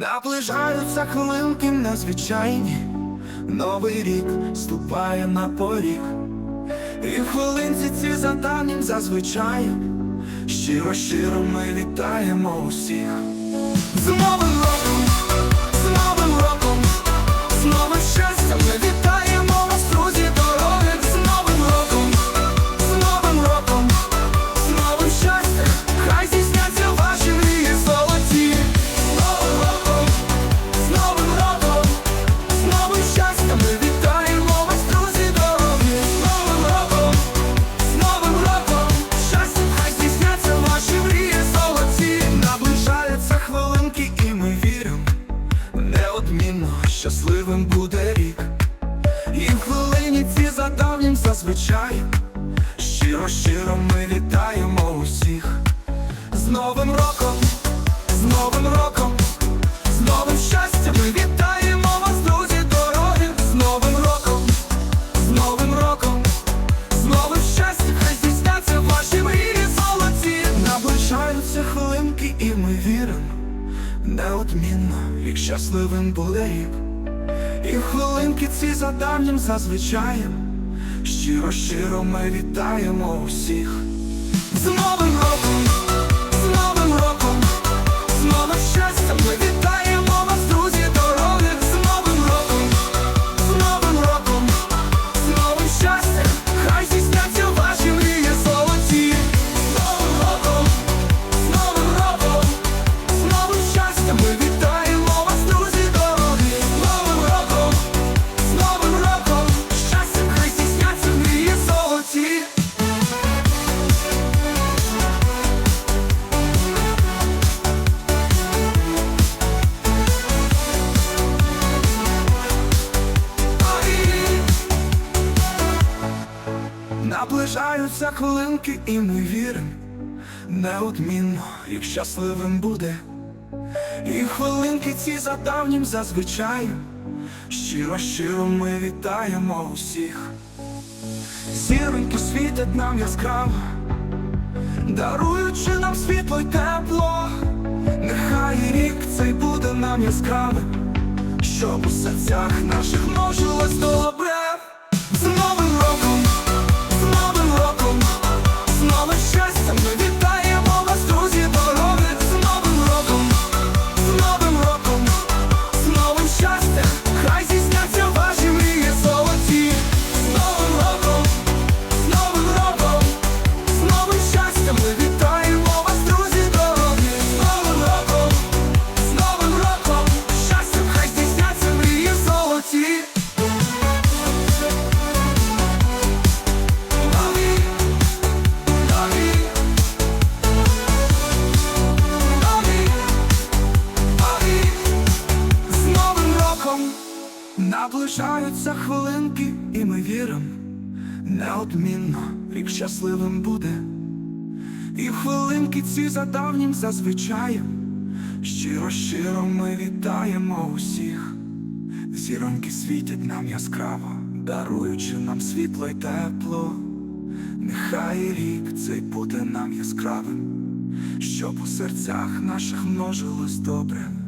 Наближаються хвилинки незвичайні, Новий рік ступає на поріг, і хвилинці ці за зазвичай. Щиро, щиро ми вітаємо усіх. З щасливим буде рік. І в хвилині ці за давнім зазвичай Щиро, щиро ми вітаємо усіх З Новим роком, з Новим роком, з новим щастям ми вітаємо вас, друзі, дороги, з Новим роком, з Новим роком, з новим щастям, хай здійсняться ваші мрії золоті. Наближаються хвилинки, і ми віримо, неодмінно, як щасливим буде рік. І хвилинки ці за давнім зазвичаєм. Щиро, щиро ми вітаємо усіх. З Новим роком, Наближаються хвилинки, і ми віримо, неодмінно, як щасливим буде. І хвилинки ці за давнім зазвичай Щиро, щиро ми вітаємо усіх. Зіроньки світять нам яскраво, даруючи нам світло й тепло. Нехай рік цей буде нам яскравим, щоб у серцях наших множилось добре. З наближаються хвилинки, і ми віримо, неодмінно рік щасливим буде. І хвилинки ці за давнім зазвичаєм Щиро, щиро ми вітаємо усіх. Зіроньки світять нам яскраво, даруючи нам світло й тепло. Нехай рік цей буде нам яскравим, щоб у серцях наших множилось добре.